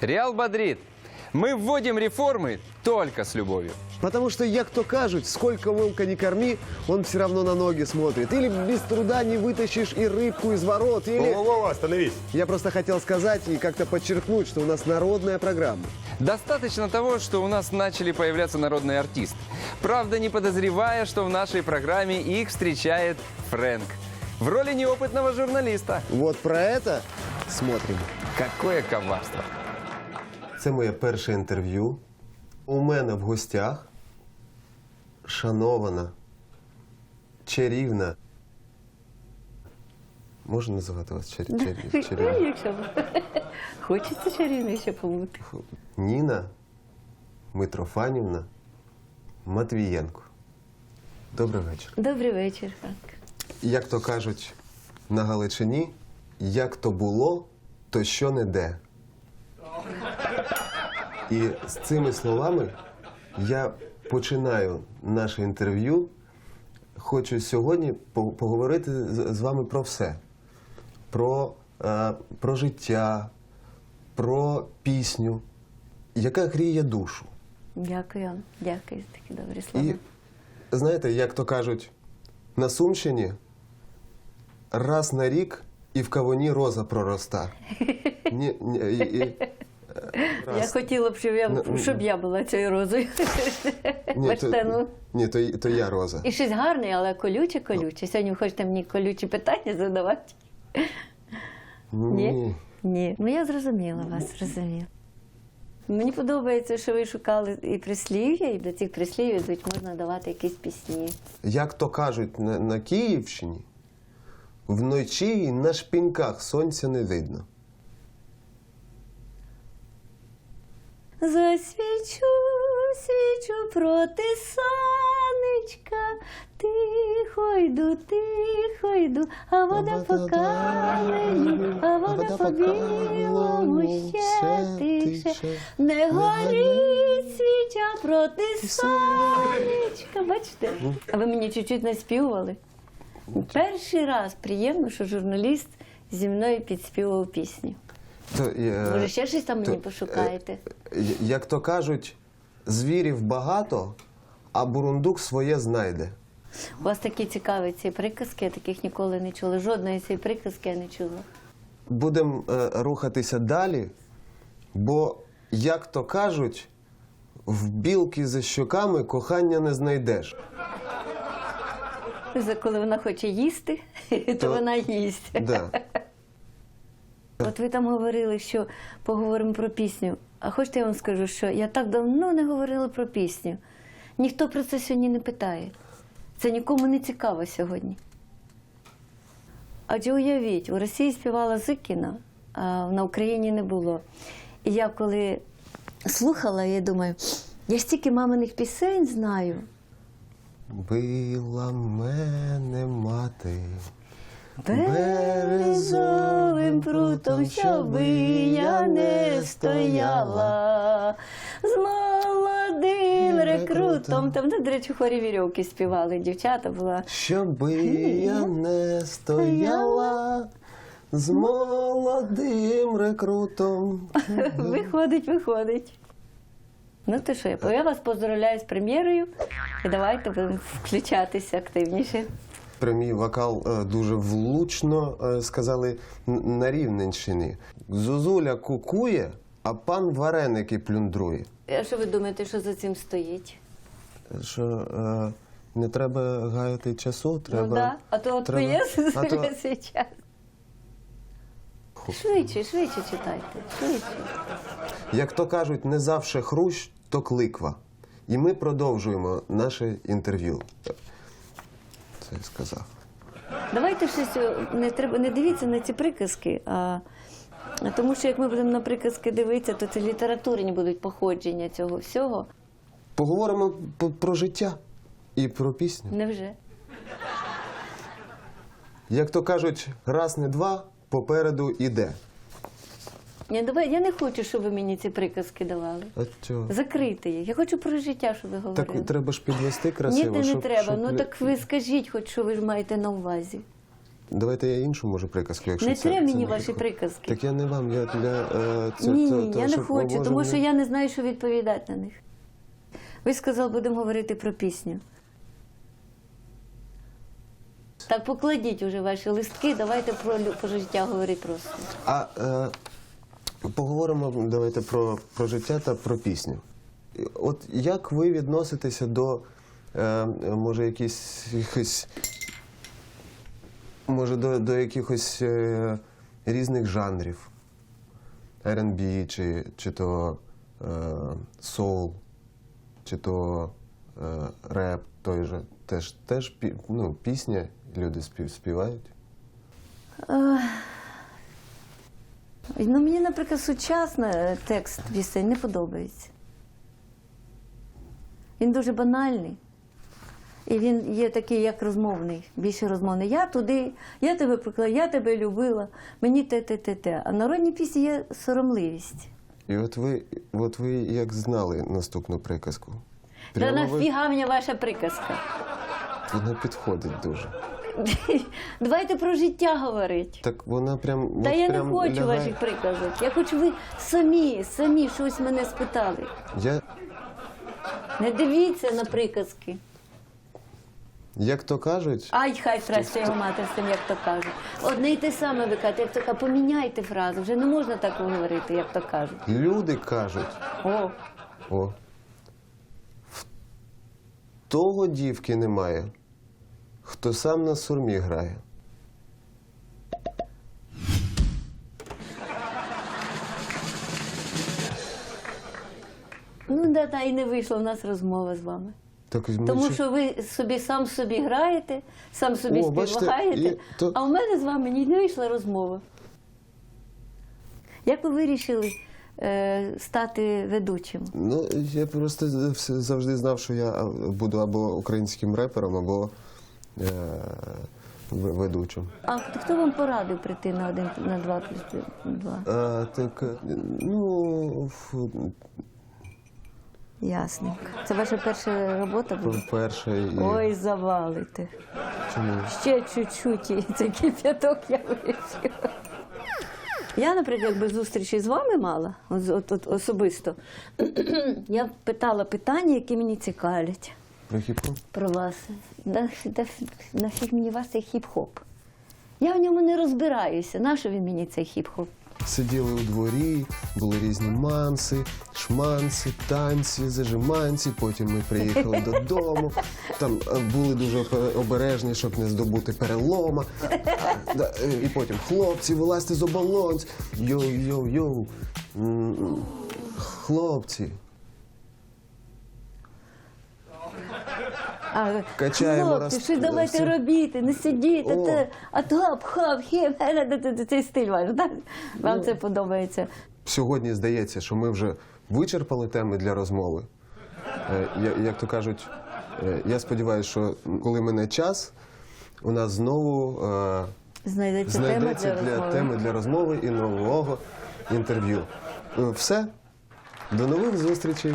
Реал бодрит. Мы вводим реформы только с любовью. Потому что, як то кажуть, сколько волка не корми, он все равно на ноги смотрит. Или без труда не вытащишь и рыбку из ворот, или... Вова, остановись. Я просто хотел сказать и как-то подчеркнуть, что у нас народная программа. Достаточно того, что у нас начали появляться народные артисты. Правда, не подозревая, что в нашей программе их встречает Фрэнк. В роли неопытного журналиста. Вот про это смотрим. Какое коварство. Це моє перше інтерв'ю. У мене в гостях шанована, чарівна. Можна називати вас чар... чар... чарівна? Якщо хочеться чарівною ще побути. Ніна Митрофанівна Матвієнко. Добрий вечір. Добрий вечір. Як то кажуть на Галичині, як то було, то що не де. І з цими словами я починаю наше інтерв'ю. Хочу сьогодні поговорити з вами про все: про, е, про життя, про пісню, яка гріє душу. Дякую. Дякую за такі добрі слова. І знаєте, як то кажуть, на Сумщині раз на рік і в кавуні роза пророста. Ні, ні, і, і, Я хотіла б, щоб я, Ну, щоб я була цією розою. Ні, Бачите, ну. то, ні то, то я роза. І щось гарне, але колюче, колюче. Сьогодні ви хочете мені колючі питання задавати? Ні? Ні. Ну я зрозуміла вас, зрозуміла. Мені подобається, що ви шукали і прислів'я, і до цих прислів'я йдуть, можна давати якісь пісні. Як то кажуть на, на Київщині, вночі на шпіньках сонця не видно. Засвічу, свічу проти сонечка, тихо йду, тихо йду, а вода по камені, а вода по білому ще тише. Не горить свіча проти сонечка. Бачите? А ви мені чуть-чуть наспівували. Перший раз приємно, що журналіст зі мною підспівав пісню. То, е, Може, ще щось там мені то, пошукаєте? е, як то кажуть, звірів багато, а бурундук своє знайде. У вас такі цікаві ці приказки, я таких ніколи не чула. Жодної цієї приказки я не чула. Будемо е, рухатися далі, бо, як то кажуть, в білки за щоками кохання не знайдеш. За коли вона хоче їсти, то, То- вона їсть. Да. От ви там говорили, що поговоримо про пісню. А хочете я вам скажу, що я так давно не говорила про пісню. Ніхто про це сьогодні не питає. Це нікому не цікаво сьогодні. Адже уявіть, у Росії співала Зикіна, а на Україні не було. І я коли слухала, я думаю, я стільки маминих пісень знаю. Била мене мати. Березовим прутом, щоби я не стояла з молодим рекрутом. Там, де, до речі, хорі вірьовки співали. Дівчата була. Щоби я не стояла з молодим рекрутом. Виходить, виходить. Ну то що, я- я вас поздравляю з прем'єрою і давайте будемо включатися активніше. Про мій вокал е, дуже влучно е, сказали на Рівненщині. Зозуля кукує, а пан вареники плюндрує. А що ви думаєте, що за цим стоїть? Що е, не треба гаяти часу, треба. ну да. А то от треба- поїзд а то- час. Швидше, швидше читайте. Швидше. Як то кажуть, не завше хрущ, то кликва. І ми продовжуємо наше інтерв'ю. Це сказав. Давайте щось не треба не дивіться на ці приказки, а тому що як ми будемо на приказки дивитися, то це літературні будуть походження цього всього. Поговоримо про життя і про пісню. Невже? Як то кажуть, раз не два, попереду іде. Я, давай, я не хочу, щоб ви мені ці приказки давали. А чого? Закрити їх. Я хочу про життя, щоб ви говорили. Так треба ж підвести Ні, красиво. ти не щоб- треба. щоб ну так ви скажіть, хоч що ви ж маєте на увазі. давайте я іншу може приказку, якщо Не це, треба це мені не ваші підходить. приказки. Так я не вам, я для е, це, ні, ні, то, я не хочу, тому можемо- що я не знаю, що відповідати на них. Ви сказали, будемо говорити про пісню. Так покладіть уже ваші листки, давайте про, про життя говорити просто. А е, поговоримо давайте про, про життя та про пісню. От як ви відноситеся до е, може якісь, якихось може до, до якихось е, різних жанрів? R&B, чи, чи то е, чи то е, реп той же. Теж, теж ну, пісня, люди спів, співають. Ну, мені, наприклад, сучасний е, текст пісень не подобається. Він дуже банальний. І він є такий, як розмовний, більше розмовний. Я туди, я тебе приклала, я тебе любила, мені те, те, те, те. А в народній пісні є соромливість. І от ви, от ви як знали наступну приказку? Та Прямо ви- нафіга мені ваша приказка? Вона підходить дуже. Давайте про життя говорити. Так вона прям. Та от я не хочу лягає. ваших приказок. Я хочу, ви самі, самі щось мене спитали. Я, Не дивіться на приказки. як то кажуть, Ай, хай трасться його мати з тим, як то кажуть. Одне й те саме ви кажете, як то кажуть, поміняйте фразу. Вже не можна так говорити, як то кажуть. люди кажуть, О, о, в того дівки немає, хто сам на сурмі грає. ну да, та і не вийшла в нас розмова з вами. Так, ми Тому що ви собі сам собі граєте, сам собі О, бачите, то- а в мене з вами ні- не вийшла розмова. Як ви вирішили е, стати ведучим? Ну, я просто завжди знав, що я буду або українським репером, або ведучим. А хто вам порадив прийти на один на два плюс два? А, так, е, ну, ф- Ясненько. Це ваша перша робота буде? перше і Ой, завалите. чому? Ще чуть-чуть і цей кип'яток я вирішила. Я, наприклад, якби зустрічі з вами мала, от, от, от особисто, я питала питання, які мені цікавлять Про хіп-хоп? про вас. Нафіг мені вас цей хіп-хоп? Я в ньому не розбираюся. Нащо він мені цей хіп-хоп? Сиділи у дворі, були різні манси, шманси, танці, зажиманці. Потім ми приїхали додому. Там е, були дуже обережні, щоб не здобути перелома. Е, І потім хлопці, вилазьте з оболонць. Йоу-йоу-йоу. Хлопці. А, Качаємо хлопці, раз- щось давайте всі- робити, не сидіть, а, О. те, а топ, хоп, хіп, цей стиль ваш, так? Вам Ну. це подобається. Сьогодні здається, що ми вже вичерпали теми для розмови. Е, я- Як то кажуть, е, я сподіваюся, що коли мене час, у нас знову е, Знайдеться, знайдеться тема для, для розмови. теми для розмови і нового інтерв'ю. Е, Все. До нових зустрічей.